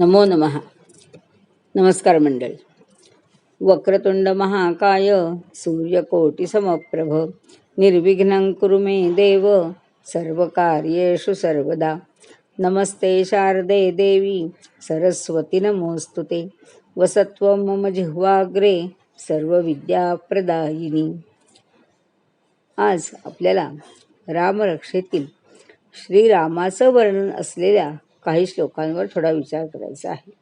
नमो नमः। नमस्कार मंडळी। वक्रतुंड महाकाय सूर्यकोटीसमप्रभ निर्विघ्नं कुरु मे देव सर्व कार्येषु सर्वदा। नमस्ते शारदे देवी सरस्वती नमोस्तुते वसत्वं मम जिह्वाग्रे सर्वविद्याप्रदायिनी। आज आपल्याला रामरक्षेतील श्रीरामाचं वर्णन असलेल्या काही श्लोकांवर थोडा विचार करायचा आहे.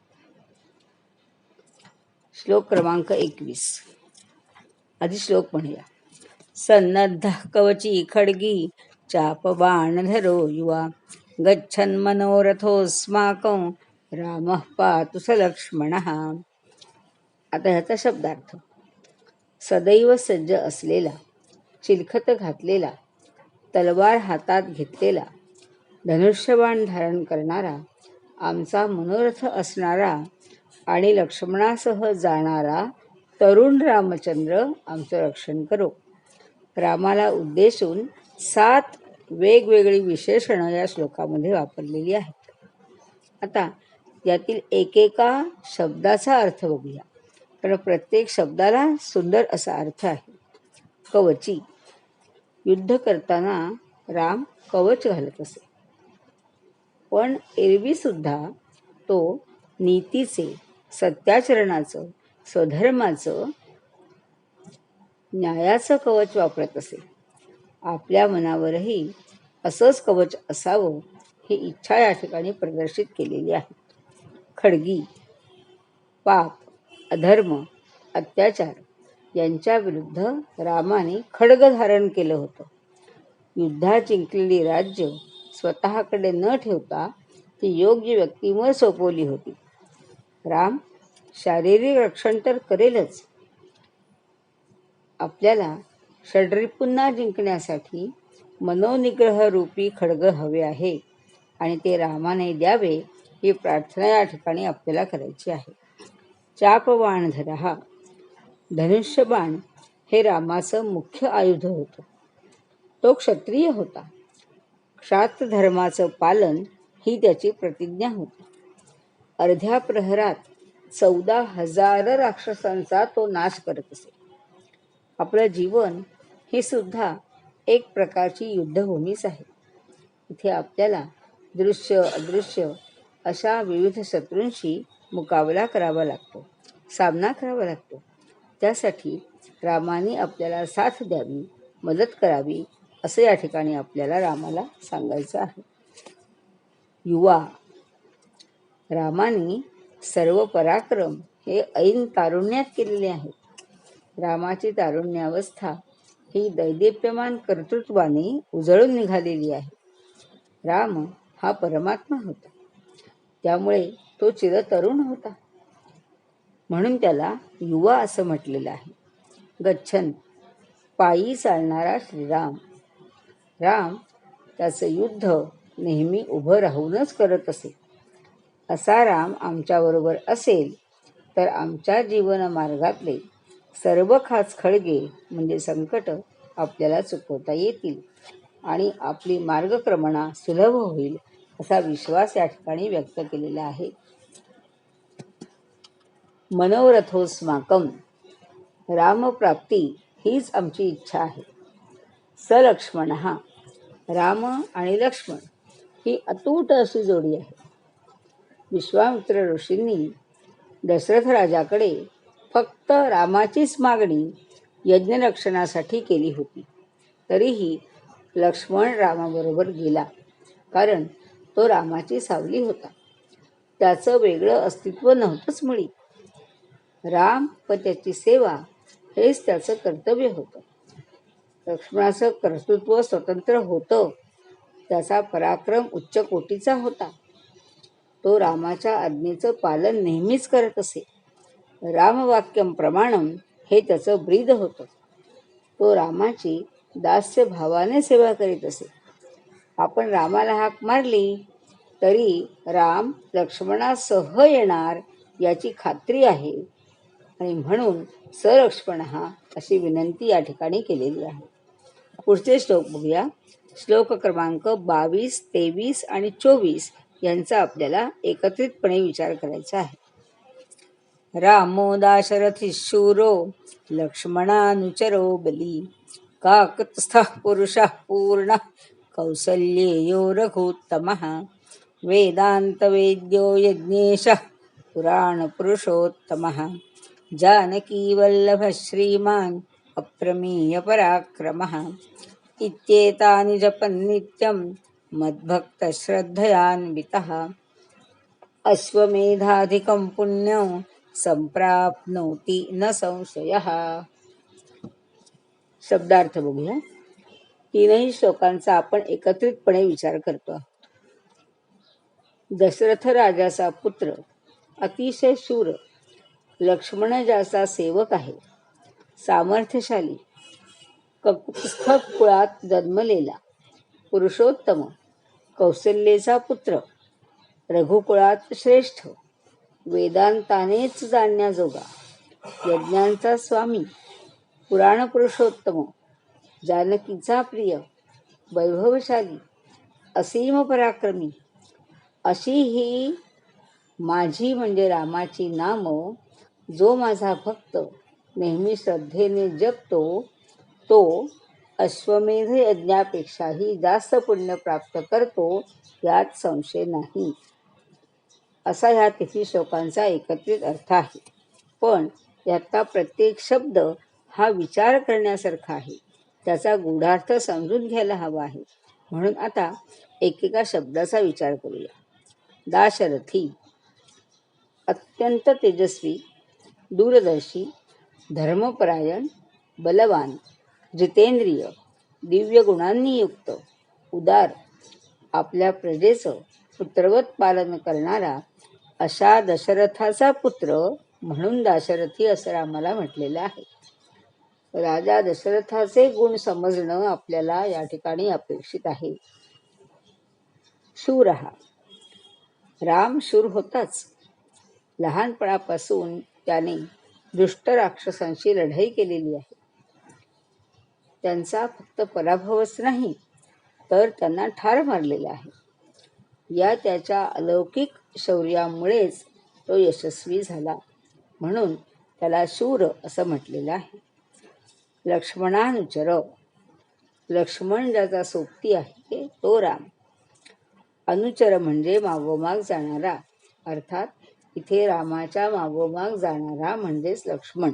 श्लोक क्रमांक एकवीस. आधी श्लोक म्हणूया. सन्नद्ध कवची खडगी चाप बाणधरो युवा. गच्छन् मनोरथोस्माकं राम पातु स लक्ष्मणः आता ह्याचा शब्दार्थ. सदैव सज्ज असलेला चिलखत घातलेला तलवार हातात घेतलेला धनुष्यबाण धारण करणारा आमचा मनोरथ असणारा आणि लक्ष्मणासह जाणारा तरुण रामचंद्र आमचं रक्षण करो. रामाला उद्देशून सात वेगवेगळी विशेषणं या श्लोकामध्ये वापरलेली आहेत. आता यातील एकेका शब्दाचा अर्थ बघूया. कारण प्रत्येक शब्दाला सुंदर असा अर्थ आहे. कवची. युद्ध करताना राम कवच घालत असे. पण एरवी सुद्धा तो नीतीचे सत्याचरणाचं स्वधर्माचं न्यायाचं कवच वापरत असे. आपल्या मनावरही असंच कवच असावं ही इच्छा या ठिकाणी प्रदर्शित केलेली आहे. खडगी पाप अधर्म अत्याचार यांच्या विरुद्ध रामाने खड्ग धारण केलं होतं. युद्धात जिंकलेली राज्य स्वतःकडे न ठेवता ती योग्य व्यक्तीवर सोपवली होती. राम शारीरिक रक्षण तर करेलच. आपल्याला षड्रिपूंना जिंकण्यासाठी मनोनिग्रह रूपी खड्ग हवे आहे आणि ते रामाने द्यावे ही प्रार्थना या ठिकाणी आपल्याला करायची आहे. चापबाण धरा धनुष्यबाण हे रामाचं मुख्य आयुध होतं. तो क्षत्रिय होता. क्षात धर्माचं पालन ही त्याची प्रतिज्ञा होती. अर्ध्या प्रहरात चौदा हजार राक्षसांचा तो नाश करत असे. आपलं जीवन ही सुद्धा एक प्रकारची युद्धभूमीच आहे. इथे आपल्याला दृश्य अदृश्य अशा विविध शत्रूंशी मुकाबला करावा लागतो सामना करावा लागतो. त्यासाठी रामाने आपल्याला साथ द्यावी मदत करावी असं या ठिकाणी आपल्याला रामाला सांगायचं आहे. युवा रामाने सर्व पराक्रम हे ऐन तारुण्यात केलेले आहेत. रामाची तारुण्यावस्था ही दैदिप्यमान कर्तृत्वाने उजळून निघालेली आहे. राम हा परमात्मा होता. त्यामुळे तो चिरतरुण होता. म्हणून त्याला युवा असं म्हटलेलं आहे. गच्छन पायी चालणारा श्रीराम राम त्याचं युद्ध नेहमी उभं राहूनच करत असे. असा राम आमच्याबरोबर असेल तर आमच्या जीवन मार्गातले सर्व खास खळगे म्हणजे संकट आपल्याला चुकवता येतील आणि आपली मार्गक्रमणा सुलभ होईल असा विश्वास या ठिकाणी व्यक्त केलेला आहे. मनोरथोस्माकम रामप्राप्ती हीच आमची इच्छा आहे. सलक्ष्मण हा राम आणि लक्ष्मण ही अतूट अशी जोडी आहे. विश्वामित्र ऋषींनी दशरथ राजाकडे फक्त रामाचीच मागणी यज्ञरक्षणासाठी केली होती. तरीही लक्ष्मण रामाबरोबर गेला कारण तो रामाची सावली होता. त्याचं वेगळं अस्तित्व नव्हतंच मुळी. राम व त्याची सेवा हेच त्याचं कर्तव्य होतं. लक्ष्मणाचं कर्तृत्व स्वतंत्र होतं. त्याचा पराक्रम उच्च कोटीचा होता. तो रामाच्या आज्ञेचं पालन नेहमीच करत असे. रामवाक्यम प्रमाणम हे त्याचं ब्रीद होतं. तो रामाची दास्य भावाने सेवा करीत असे. आपण रामाला हाक मारली तरी राम लक्ष्मणासह येणार याची खात्री आहे. आणि म्हणून सरक्ष्मण हा अशी विनंती या ठिकाणी केलेली आहे. पुढचे श्लोक बघूया. श्लोक क्रमांक बावीस तेवीस आणि चोवीस यांचा आपल्याला एकत्रितपणे विचार करायचा आहे. रामो दाशरथी शूरो लक्ष्मणानुचरो बली. काकतस्थः पुरुषः पूर्ण कौसल्येयो रघुत्तमः. वेदान्तवेद्यो यज्ञेशः पुराणपुरुषोत्तमः जानकीवल्लभः श्रीमान् अप्रमेयपराक्रमः इत्येतानि जपन्नित्यं मद्भक्तश्रद्धयान्वितः। अश्वमेधाधिकं पुण्यं संप्राप्नोति न संशयः। शब्दार्थ बघूया। तीनही श्लोकांचा आपण एकत्रितपणे विचार करतो. आहोत. दशरथ राजाचा पुत्र अतिशय शूर लक्ष्मण ज्याचा सेवक आहे सामर्थ्यशाली. ककुत्स्थ कुळात जन्मलेला. पुरुषोत्तम. कौशल्येचा पुत्र. रघुकुळात श्रेष्ठ. वेदांतानेच जाणण्याजोगा यज्ञांचा स्वामी. पुराण पुरुषोत्तम. जानकीचा प्रिय. वैभवशाली. असीम पराक्रमी. अशी ही माझी म्हणजे रामाची नाम जो माझा भक्त. नेहमी श्रद्धेने जपतो तो अश्वमेध यज्ञापेक्षाही जास्त पुण्य प्राप्त करतो यात संशय नाही. असा ह्या तिथी श्लोकांचा एकत्रित अर्थ आहे. पण यातला प्रत्येक शब्द हा विचार करण्यासारखा आहे. त्याचा गूढार्थ समजून घ्यायला हवा आहे. म्हणून आता एकेका शब्दाचा विचार करूया. दाशरथी अत्यंत तेजस्वी दूरदर्शी धर्मपरायण बलवान जितेंद्रिय दिव्य गुणांनी युक्त उदार आपल्या प्रजेचं पुत्रवत पालन करणारा अशा दशरथाचा पुत्र म्हणून दाशरथी असं रामाला म्हटलेलं आहे. राजा दशरथाचे गुण समजणं आपल्याला या ठिकाणी अपेक्षित आहे. शूर हा. राम शूर होताच. लहानपणापासून त्याने दुष्ट राक्षसांशी लढाई केलेली आहे. त्यांचा फक्त पराभवच नाही तर त्यांना ठार मारलेला आहे. या त्याच्या अलौकिक शौर्यामुळेच तो यशस्वी झाला म्हणून त्याला शूर असं म्हटलेलं आहे. लक्ष्मणानुचर लक्ष्मण ज्याचा सोबती आहे तो राम. अनुचर म्हणजे मागोमाग जाणारा अर्थात इथे रामाच्या मागोमाग जाणारा म्हणजेच लक्ष्मण.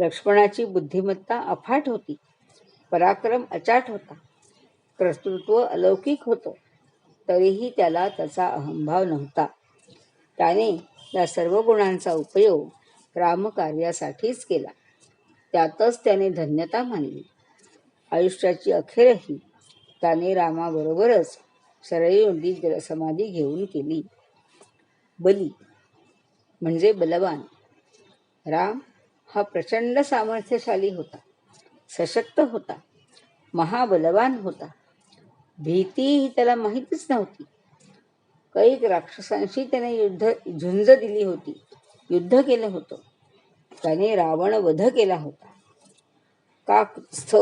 लक्ष्मणाची बुद्धिमत्ता अफाट होती. पराक्रम अचाट होता. कर्तृत्व अलौकिक होतं. तरीही त्याला त्याचा अहंभाव नव्हता. त्याने या सर्व गुणांचा उपयोग रामकार्यासाठीच केला. त्यातच त्याने धन्यता मानली. आयुष्याची अखेरही त्याने रामाबरोबरच सरयू नदीत जलसमाधी घेऊन केली. बली म्हणजे बलवान. राम हा प्रचंड सामर्थ्यशाली होता. सशक्त होता. महाबलवान होता. भीती ही त्याला माहितीच नव्हती. कैक राक्षसांशी त्याने युद्ध झुंज दिली होती. युद्ध केलं होतं. त्याने रावण वध केला होता. काकस्थ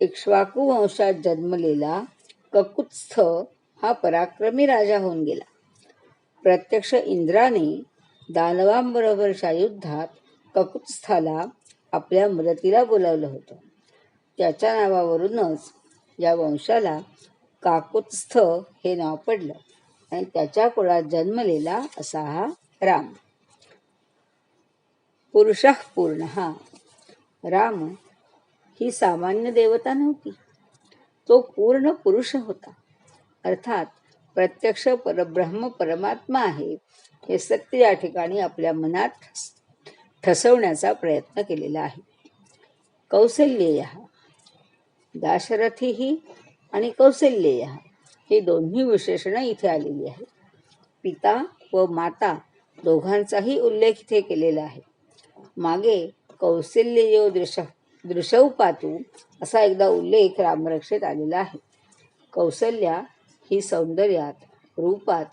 इक्ष्वाकू वंशात जन्मलेला ककुत्स्थ हा पराक्रमी राजा होऊन गेला. प्रत्यक्ष इंद्राने दानवांबरोबरच्या युद्धात ककुत्स्थाला आपल्या मदतीला बोलावलं होतं. त्याच्या नावावरूनच या वंशाला काकुत्स्थ हे नाव पडलं आणि त्याच्या कुळात जन्मलेला असा हा राम. पुरुष पूर्ण. हा राम ही सामान्य देवता नव्हती. तो पूर्ण पुरुष होता. अर्थात प्रत्यक्ष परब्रह्म परमात्मा आहे हे सत्य या ठिकाणी आपल्या मनात ठस ठसवण्याचा प्रयत्न केलेला आहे. कौशल्येय दाशरथीही आणि कौशल्येय हे दोन्ही विशेषणं इथे आलेली आहेत. पिता व माता दोघांचाही उल्लेख इथे केलेला आहे. मागे कौशल्ययो दृश दृशौपातू असा एकदा उल्लेख रामरक्षेत आलेला आहे. कौसल्या ही सौंदर्यात रूपात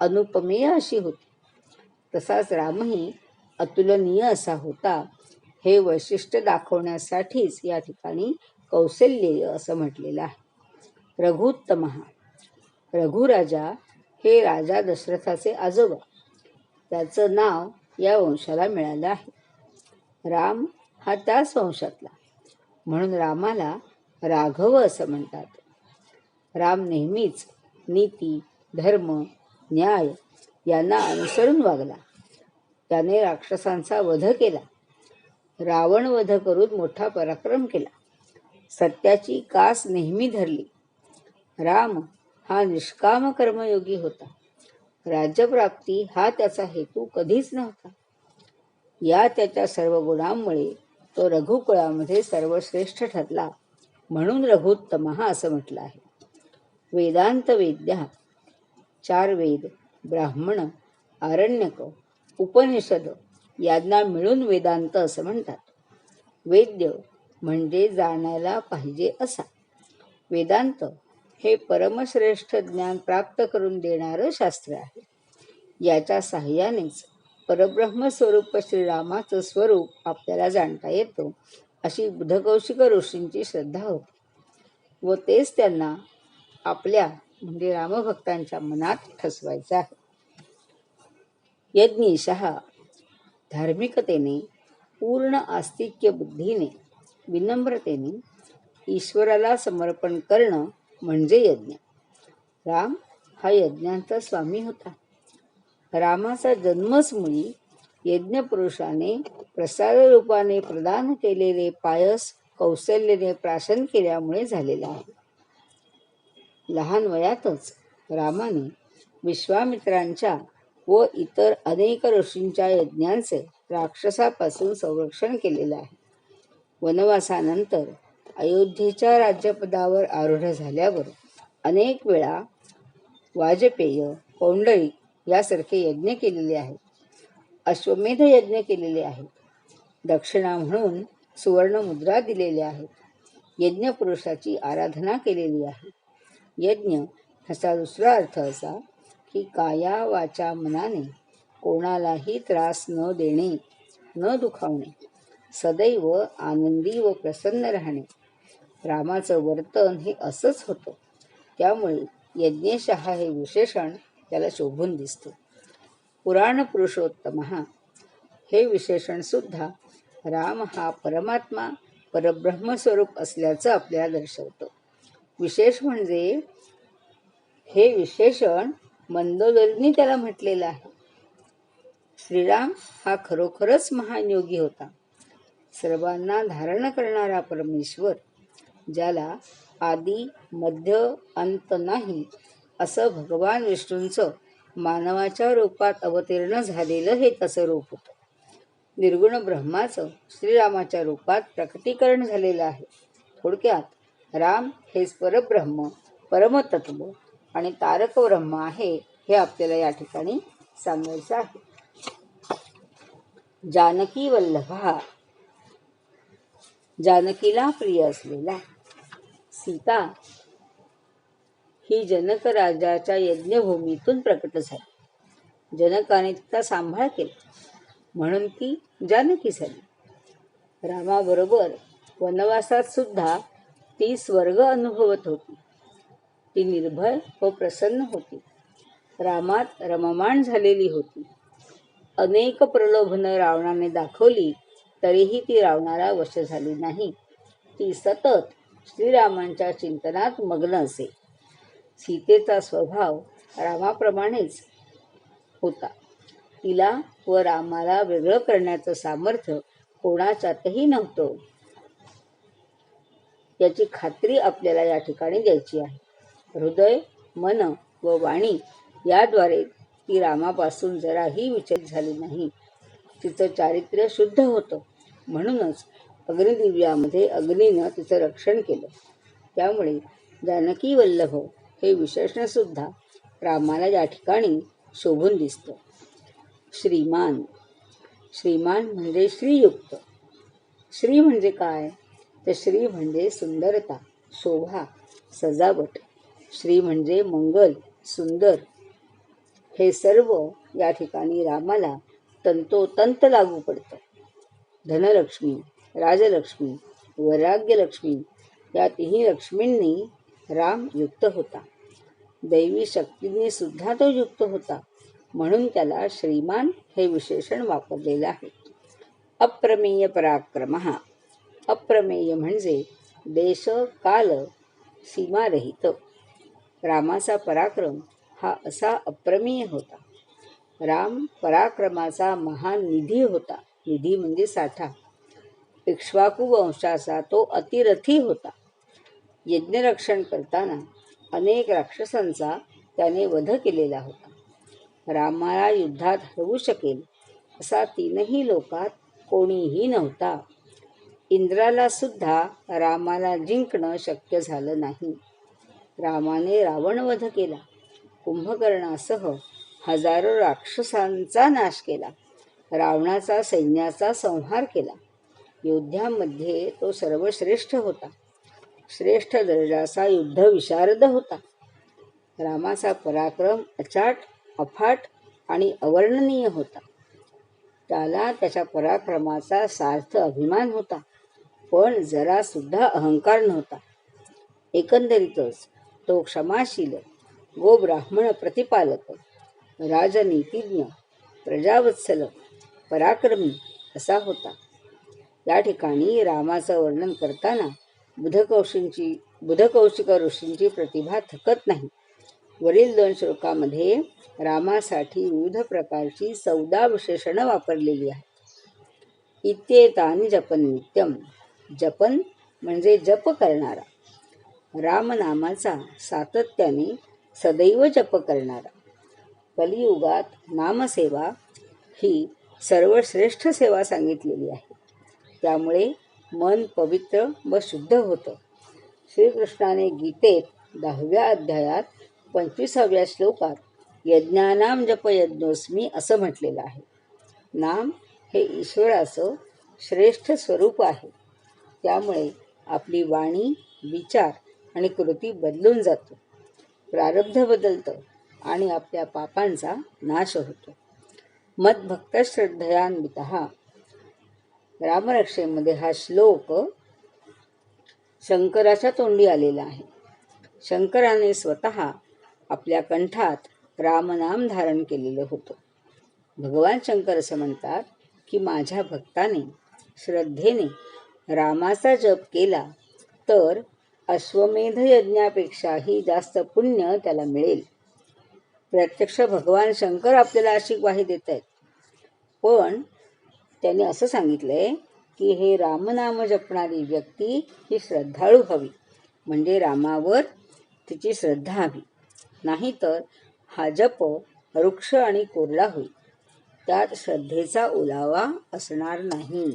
अनुपमेय अशी होती. तसाच रामही अतुलनीय असा होता. हे वैशिष्ट्य दाखवण्यासाठीच या ठिकाणी कौशल्येय असं म्हटलेलं आहे. रघुत्तम रघुराजा हे राजा दशरथाचे आजोबा. त्याचं नाव या वंशाला मिळालं आहे. राम हा त्याच वंशातला. म्हणून रामाला राघव असं म्हणतात. राम नेहमीच नीती धर्म न्याय यांना अनुसरून वागला. त्याने राक्षसांचा वध केला. रावण वध करून मोठा पराक्रम केला. सत्याची कास नेहमी धरली. राम हा निष्काम कर्मयोगी होता. राज्यप्राप्ती हा त्याचा हेतू कधीच नव्हता. या त्याच्या सर्व गुणांमुळे तो रघुकुळामध्ये सर्वश्रेष्ठ ठरला. म्हणून रघुत्तम असं म्हटलं आहे. वेदांत वेद्या चार वेद ब्राह्मण आरण्यक उपनिषद यांना मिळून वेदांत असं म्हणतात. वेद्य म्हणजे जाणायला पाहिजे असा. वेदांत हे परमश्रेष्ठ ज्ञान प्राप्त करून देणारं शास्त्र आहे. याच्या साह्यानेच परब्रह्म स्वरूप श्रीरामाचं स्वरूप आपल्याला जाणता येतो. अशी बुधकौशिक ऋषींची श्रद्धा होती. व तेच त्यांना आपल्या म्हणजे रामभक्तांच्या मनात ठसवायचं आहे. यज्ञेशः धार्मिकतेने पूर्ण आस्तिक्य बुद्धीने विनम्रतेने ईश्वराला समर्पण करणं म्हणजे यज्ञ. राम हा यज्ञांचा स्वामी होता. रामाचा जन्मच मुळी यज्ञपुरुषाने प्रसाद रूपाने प्रदान केलेले पायस कौशल्याने प्राशन केल्यामुळे झालेला आहे. लहान वयातच रामाने विश्वामित्रांच्या व इतर अनेक ऋषींच्या यज्ञांचे राक्षसापासून संरक्षण केलेलं आहे. वनवासानंतर अयोध्येच्या राज्यपदावर आरूढ झाल्यावर अनेक वेळा वाजपेय पौंडळी यासारखे यज्ञ केलेले आहेत. अश्वमेध यज्ञ केलेले आहेत. दक्षिणा म्हणून सुवर्ण मुद्रा दिलेल्या आहेत. यज्ञ पुरुषाची आराधना केलेली आहे. यज्ञ ह्याचा दुसरा अर्थ असा की काया वाचा मनाने कोणालाही त्रास न देणे न दुखावणे सदैव आनंदी व प्रसन्न राहणे. रामाचं वर्तन हे असंच होतं. त्यामुळे यज्ञशहा हे विशेषण त्याला शोभून दिसतो. पुराण पुरुषोत्तम हे विशेषण सुद्धा राम हा परमात्मा परब्रह्मस्वरूप असल्याचं आपल्याला दर्शवतं. विशेष म्हणजे हे विशेषण मंदोदरीने त्याला म्हटलेलं आहे. श्रीराम हा खरोखरच महान योगी होता. सर्वांना धारण करणारा परमेश्वर ज्याला आदी मध्य अंत नाही असं भगवान विष्णूंचं मानवाच्या रूपात अवतीर्ण झालेलं हे तसं रूप होतं. निर्गुण ब्रह्माचं श्रीरामाच्या रूपात प्रकटीकरण झालेलं आहे. थोडक्यात राम हेच परब्रह्म परमतत्व आणि तारक ब्रह्म आहे हे आपल्याला या ठिकाणी सांगायचं आहे. जानकी वल्लभा जानकीला प्रिय असलेला सीता ही जनक राजाच्या यज्ञभूमीतून प्रकट झाली. जनकाने तिचा सांभाळ केला. म्हणून ती जानकी झाली. रामाबरोबर वनवासात सुद्धा ती स्वर्ग अनुभवत होती. ती निर्भय व प्रसन्न होती. रामात रममाण झालेली होती. अनेक प्रलोभनं रावणाने दाखवली तरीही ती रावणाला वश झाली नाही. ती सतत श्रीरामांच्या चिंतनात मग्न असे. सीतेचा स्वभाव रामाप्रमाणेच होता. तिला व रामाला वेगळं करण्याचं सामर्थ्य कोणाच्यातही नव्हतं. याची खात्री आपल्याला या ठिकाणी द्यायची आहे. हृदय मन व वाणी याद्वारे ती रामापासून जराही विचलित झाली नाही. तिचं चारित्र्य शुद्ध होतं. म्हणूनच अग्निदिव्यामध्ये अग्नीनं तिचं रक्षण केलं. त्यामुळे जानकी वल्लभ हे विशेषणसुद्धा रामाला या ठिकाणी शोभून दिसतं. श्रीमान. श्रीमान म्हणजे श्रीयुक्त. श्री म्हणजे काय? तर श्री म्हणजे सुंदरता शोभा सजावट. श्री म्हणजे मंगल सुंदर. हे सर्व या ठिकाणी रामाला तंतोतंत लागू पडतं. धनलक्ष्मी राजलक्ष्मी वैराग्यलक्ष्मी या तिन्ही लक्ष्मींनी राम युक्त होता. दैवी शक्तीने सुद्धा तो युक्त होता. म्हणून त्याला श्रीमान हे विशेषण वापरलेलं आहे. अप्रमेय पराक्रम. अप्रमेय म्हणजे देश काल सीमारहित. रामाचा पराक्रम हा असा अप्रमेय होता. राम पराक्रमाचा महान निधी होता. निधी म्हणजे साठा. इक्ष्वाकू वंशाचा तो अतिरथी होता. यज्ञरक्षण करताना अनेक राक्षसांचा त्याने वध केलेला होता. रामाला युद्धात हरवू शकेल असा तीनही लोकात कोणीही नव्हता. इंद्राला सुद्धा रामाला जिंकणं शक्य झालं नाही. रामाने रावणवध केला. कुंभकर्णासह हजारो राक्षसांचा नाश केला. रावणाचा सैन्याचा संहार केला. योद्ध्यामध्ये तो सर्वश्रेष्ठ होता. श्रेष्ठ दर्जाचा युद्ध विशारद होता. रामाचा पराक्रम अचाट अफाट आणि अवर्णनीय होता. त्याला त्याच्या पराक्रमाचा सार्थ अभिमान होता पण जरा सुद्धा अहंकार नव्हता. एकंदरीतच तो क्षमाशील गो ब्राह्मण प्रतिपालक राजनीतिज्ञ प्रजावत्सल पराक्रमी असा होता. या ठिकाणी रामाचं वर्णन करताना बुधकौशींची बुधकौशिक ऋषींची प्रतिभा थकत नाही. वरील दोन श्लोकामध्ये रामासाठी विविध प्रकारची चौदा विशेषणं वापरलेली आहेत. इत्येतानी जपन नित्यम जपन म्हणजे जप करणारा. रामनामाचा सातत्याने सदैव जप करणारा. कलियुगात नामसेवा ही सर्वश्रेष्ठ सेवा सांगितलेली आहे. त्यामुळे मन पवित्र व शुद्ध होतं. श्रीकृष्णाने गीतेत दहाव्या अध्यायात पंचवीसाव्या श्लोकात यज्ञानाम जप यज्ञोस्मी असं म्हटलेलं आहे. नाम हे ईश्वराचं श्रेष्ठ स्वरूप आहे. त्यामुळे आपली वाणी विचार आणि कृती बदलून जातो. प्रारब्ध बदलतं आणि आपल्या पापांचा नाश होतो. मदभक्त श्रद्धयान्वित रामरक्षेमध्ये हा श्लोक शंकराच्या तोंडी आलेला आहे. शंकराने स्वतः आपल्या कंठात रामनाम धारण केलेलं होतं. भगवान शंकर असं म्हणतात की माझ्या भक्ताने श्रद्धेने रामाचा जप केला तर अश्वमेध यज्ञापेक्षाही जास्त पुण्य त्याला मिळेल. प्रत्यक्ष भगवान शंकर आपल्याला अशी ग्वाही देत आहेत. पण त्याने असं सांगितलंय की हे रामनाम जपणारी व्यक्ती ही श्रद्धाळू हवी. म्हणजे रामावर तिची श्रद्धा हवी. नाहीतर हा जप वृक्ष आणि कोरडा होईल. त्यात श्रद्धेचा ओलावा असणार नाही.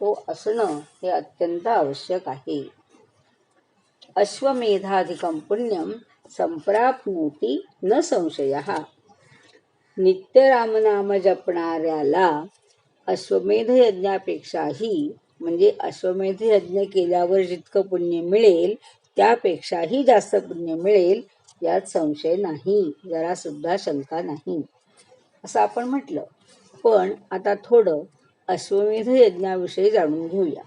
तो असणं हे अत्यंत आवश्यक आहे. अश्वमेधाधिकं पुण्यम संप्राप्नोती न संशय. नित्य रामनाम जपणाऱ्याला अश्वमेध यज्ञापेक्षाही म्हणजे अश्वमेध यज्ञ केल्यावर जितकं पुण्य मिळेल त्यापेक्षाही जास्त पुण्य मिळेल यात संशय नाही. जरा सुद्धा शंका नाही. असं आपण म्हटलं. पण आता थोडं अश्वमेध यज्ञाविषयी जाणून घेऊया.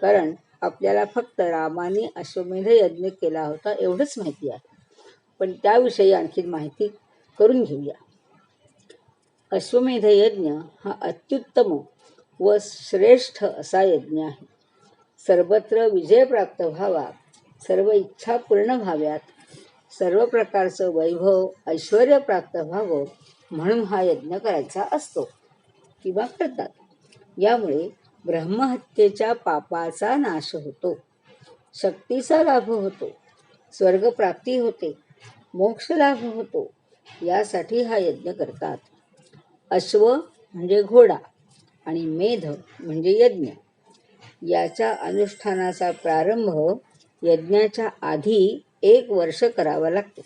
कारण आपल्याला फक्त रामाने अश्वमेध यज्ञ केला होता एवढंच माहिती आहे. पण त्याविषयी आणखी माहिती करून घेऊया. अश्वमेध यज्ञ हा अत्युत्तम व श्रेष्ठ असा यज्ञ आहे. सर्वत्र विजय प्राप्त व्हावा सर्व इच्छा पूर्ण व्हाव्यात सर्व प्रकारचं वैभव ऐश्वर प्राप्त व्हावं म्हणून हा यज्ञ करायचा असतो किंवा करतात. यामुळे ब्रह्महत्येच्या पापाचा नाश होतो शक्तीचा लाभ होतो स्वर्गप्राप्ती होते मोक्ष लाभ होतो यासाठी हा यज्ञ करतात. अश्व म्हणजे घोडा आणि मेध म्हणजे यज्ञ. याच्या अनुष्ठानाचा प्रारंभ यज्ञाच्या आधी एक वर्ष करावा लागतो.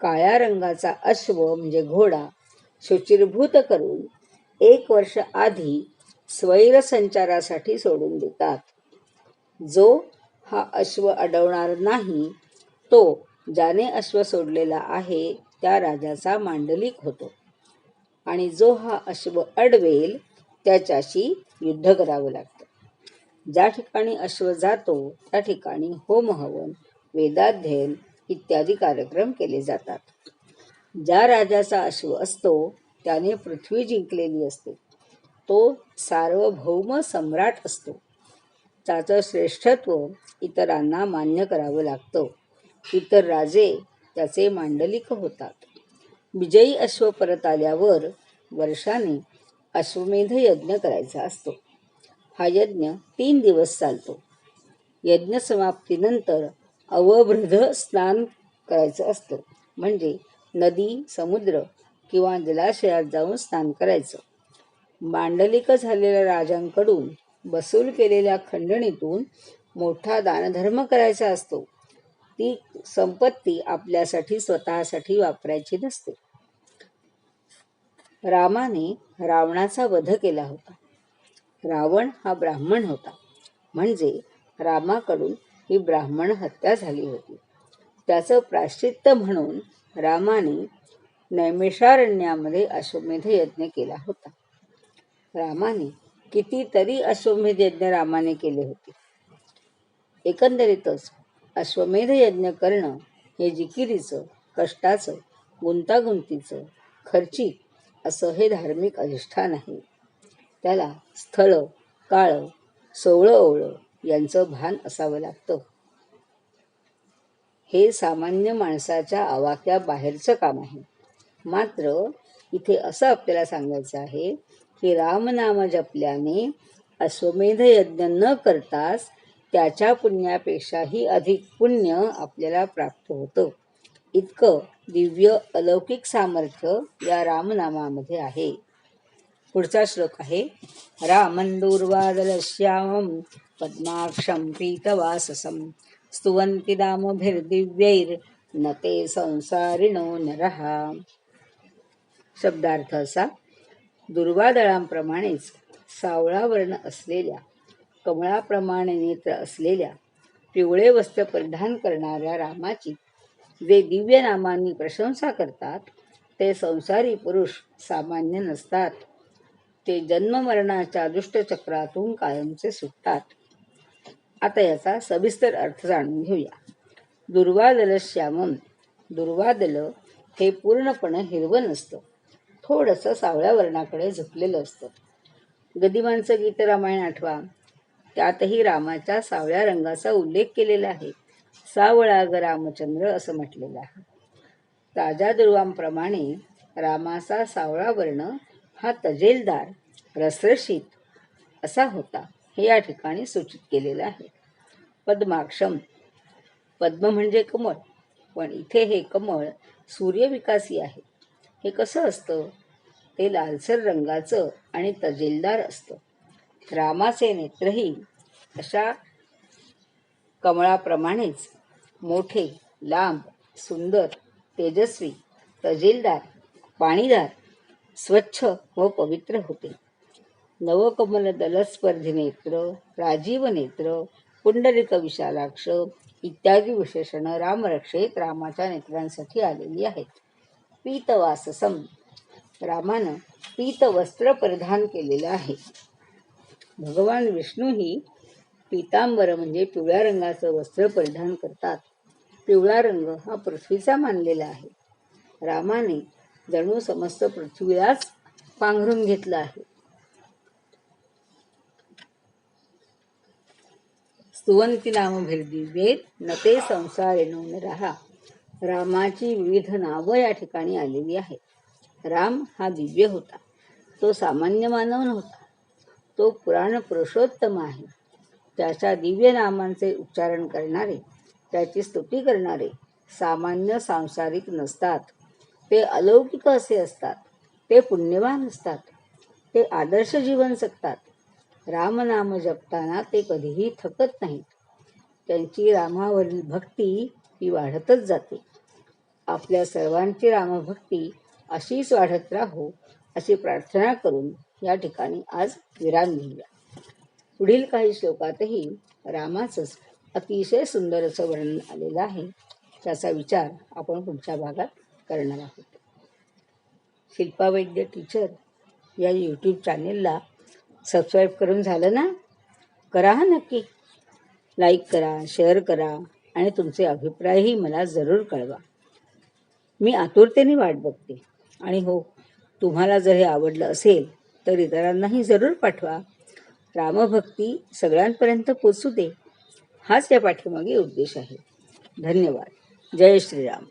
काळ्या रंगाचा अश्व म्हणजे घोडा शुचिरभूत करून एक वर्ष आधी स्वैर संचारासाठी सोडून देतात. जो हा अश्व अडवणार नाही तो ज्याने अश्व सोडलेला आहे त्या राजाचा मांडलिक होतो. आणि जो हा अश्व अडवेल त्याच्याशी युद्ध करावं लागतं. ज्या ठिकाणी अश्व जातो त्या ठिकाणी होम हवन वेदाध्ययन इत्यादी कार्यक्रम केले जातात. ज्या राजाचा अश्व असतो त्याने पृथ्वी जिंकलेली असते. तो सार्वभौम सम्राट असतो. त्याचं श्रेष्ठत्व इतरांना मान्य करावं लागतं. इतर राजे त्याचे मांडलिक होतात. विजयी अश्व परत आल्यावर वर्षाने अश्वमेध यज्ञ करायचा असतो. हा यज्ञ तीन दिवस चालतो. यज्ञ समाप्तीनंतर अवभृध स्नान करायचं असतं. म्हणजे नदी समुद्र किंवा जलाशयात जाऊन स्नान करायचं. मांडलिक झालेल्या राजांकडून वसूल केलेल्या खंडणीतून मोठा दानधर्म करायचा असतो. ती संपत्ती आपल्यासाठी स्वतःसाठी वापरायची नसते. रामाने रावणाचा वध केला होता. रावण हा ब्राह्मण होता. म्हणजे रामाकडून ही ब्राह्मण हत्या झाली होती. त्याचं प्राश्चित्त म्हणून रामाने नैमिषारण्यामध्ये अश्वमेध यज्ञ केला होता. रामाने कितीतरी अश्वमेध यज्ञ रामाने केले होते. एकंदरीतच अश्वमेध यज्ञ करणं हे जिकिरीचं कष्टाचं गुंतागुंतीचं खर्चिक असं हे धार्मिक अधिष्ठान आहे. त्याला स्थळ काळ सोवळं ओवळं यांचं भान असावं लागतं. हे सामान्य माणसाच्या आवाक्या बाहेरचं काम आहे. मात्र इथे असं आपल्याला सांगायचं आहे की रामनाम जपल्याने अश्वमेध यज्ञ न करताच त्याच्या पुण्यापेक्षाही अधिक पुण्य आपल्याला प्राप्त होतं. इतकं दिव्य अलौकिक सामर्थ्य या रामनामामध्ये आहे. पुढचा श्लोक आहे रामन्दूर्वादलश्यामं पद्माक्षं पीतवाससं स्तुवन्ति नामभिर्दिव्यैर्न ते संसारिणो नरः. शब्दार्थ असा दुर्वादळांप्रमाणेच सावळा वर्ण असलेल्या कमळाप्रमाणे नेत्र असलेल्या पिवळे वस्त्र परिधान करणाऱ्या रामाची जे दिव्य नामांनी प्रशंसा करतात ते संसारी पुरुष सामान्य नसतात. ते जन्ममरणाच्या दुष्टचक्रातून कायमचे सुटतात. आता याचा सविस्तर अर्थ जाणून घेऊया. दुर्वादल श्यामम दुर्वादल हे पूर्णपणे हिरवं नसतं. थोडंसं सावळ्या वर्णाकडे झुकलेलं असतं. गदिमांचं गीत रामायण आठवा. त्यातही रामाच्या सावळ्या रंगाचा उल्लेख केलेला आहे. सावळाग रामचंद्र असं म्हटलेलं आहे. ताज्या दुर्वांप्रमाणे रामाचा सावळा वर्ण हा तजेलदार रसरशीत असा होता हे या ठिकाणी सूचित केलेलं आहे. पद्माक्षम पद्म म्हणजे कमळ पण इथे हे कमळ सूर्यविकासी आहे. हे कसं असतं? ते लालसर रंगाचं आणि तजेलदार असतं. रामाचे नेत्रही अशा कमळाप्रमाणेच मोठे लांब सुंदर तेजस्वी तजेलदार पाणीदार स्वच्छ व पवित्र होते. नवकमल दलस्पर्धी नेत्र राजीव नेत्र पुंडलिक विशालाक्ष इत्यादी विशेषणं रामरक्षेत रामाच्या नेत्रांसाठी आलेली आहेत. पीतवाससम रामानं पीत वस्त्र परिधान केलेलं आहे. भगवान विष्णूही पीतांबर म्हणजे पिवळ्या रंगाचं वस्त्र परिधान करतात. पिवळा रंग हा पृथ्वीचा मानलेला आहे. रामाने जणू समस्त पृथ्वीलाच पांघरून घेतलं आहे. स्तुवंती नाम भिरदिव्येत न ते संसारेणो राहा. रामाची विविध नावं या ठिकाणी आलेली आहेत. राम हा दिव्य होता. तो सामान्य मानव नव्हता. तो पुराण पुरुषोत्तम आहे. त्याच्या दिव्य नामांचे उच्चारण करणारे त्याची स्तुती करणारे सामान्य सांसारिक नसतात. ते अलौकिक असे असतात. ते पुण्यवान असतात. ते आदर्श जीवन जगतात. रामनाम जपताना ते कधीही थकत नाहीत. त्यांची रामावरील भक्ती ही वाढतच जाते. आपल्या सर्वांची रामभक्ती अशीच वाढत राहो अशी प्रार्थना करून या ठिकाणी आज विराम घेऊया पुढील काही श्लोकातही रामाचंच अतिशय सुंदर असं वर्णन आलेलं आहे. त्याचा विचार आपण पुढच्या भागात करणार आहोत. शिल्पा वैद्य टीचर या यूट्यूब चॅनेलला सबस्क्राईब करून झालं ना? करा हा नक्की. लाईक करा शेअर करा आणि तुमचे अभिप्रायही मला जरूर कळवा. मी आतुरतेने वाट बघते. आणि हो तुम्हाला जर हे आवडलं असेल तर इतरांनाही जरूर पाठवा. रामभक्ती सगळ्यांपर्यंत पोचू दे. हाच या पाठीमागे उद्देश आहे. धन्यवाद. जय श्रीराम.